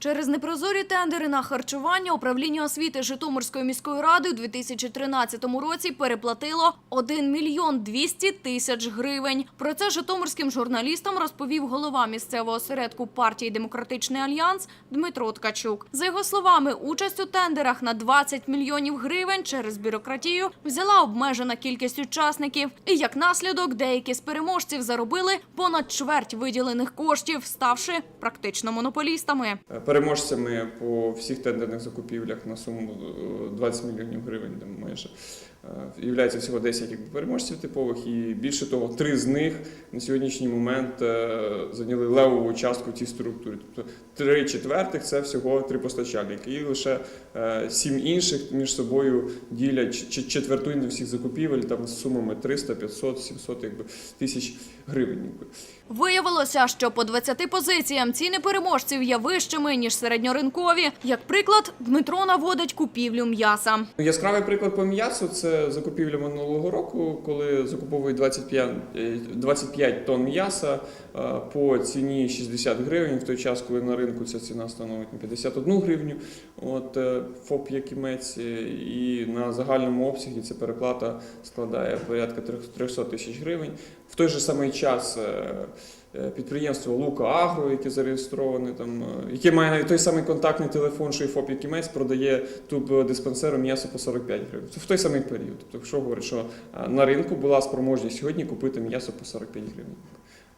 Через непрозорі тендери на харчування управління освіти Житомирської міської ради у 2013 році переплатило 1 мільйон 200 тисяч гривень. Про це житомирським журналістам розповів голова місцевого осередку партії Демократичний альянс Дмитро Ткачук. За його словами, участь у тендерах на 20 мільйонів гривень через бюрократію взяла обмежена кількість учасників. І як наслідок, деякі з переможців заробили понад чверть виділених коштів, ставши практично монополістами. Переможцями по всіх тендерних закупівлях на суму е, 20 мільйонів гривень майже. Е, Являється всього 10 якби, переможців типових, і більше того, три з них на сьогоднішній момент е, зайняли левову частку в цій структурі. Тобто три четвертих це всього три постачальники, і лише е, сім інших між собою ділять четвертину всіх закупівель там з сумами 300, 500, 700 якби, тисяч гривень. Якби. Виявилося, що по 20 позиціям ціни переможців є вищими, ніж середньоринкові. Як приклад, Дмитро наводить купівлю м'яса. Ну, Яскравий приклад по м'ясу це закупівля минулого року, коли закуповують 25, е, 25 тонн м'яса е, по ціні 60 гривень, в той час, коли на ринку ця ціна становить на 51 гривню. От е, ФОП Якімець, е, і на загальному обсягі ця переплата складає порядка 300 тисяч гривень. В той же самий час. Е, е, Підприємство Лука Агро, яке зареєстроване там, е, яке має навіть той самий контактний телефон, що і ФОП Якімець, продає туб диспансеру м'ясо по 45 гривень. Це в той самий період. Тобто, що говорить, що е, на ринку була спроможність сьогодні купити м'ясо по 45 гривень.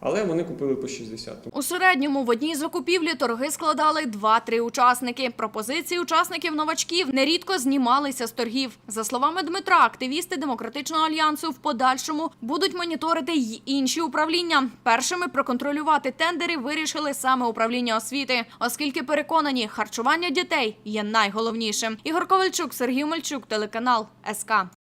Але вони купили по 60. У середньому в одній закупівлі торги складали 2-3 учасники. Пропозиції учасників новачків нерідко знімалися з торгів. За словами Дмитра, активісти демократичного альянсу в подальшому будуть моніторити й інші управління. Першими проконтролювати тендери вирішили саме управління освіти, оскільки переконані, харчування дітей є найголовнішим. Ігор Ковальчук, Сергій Мальчук, телеканал СК.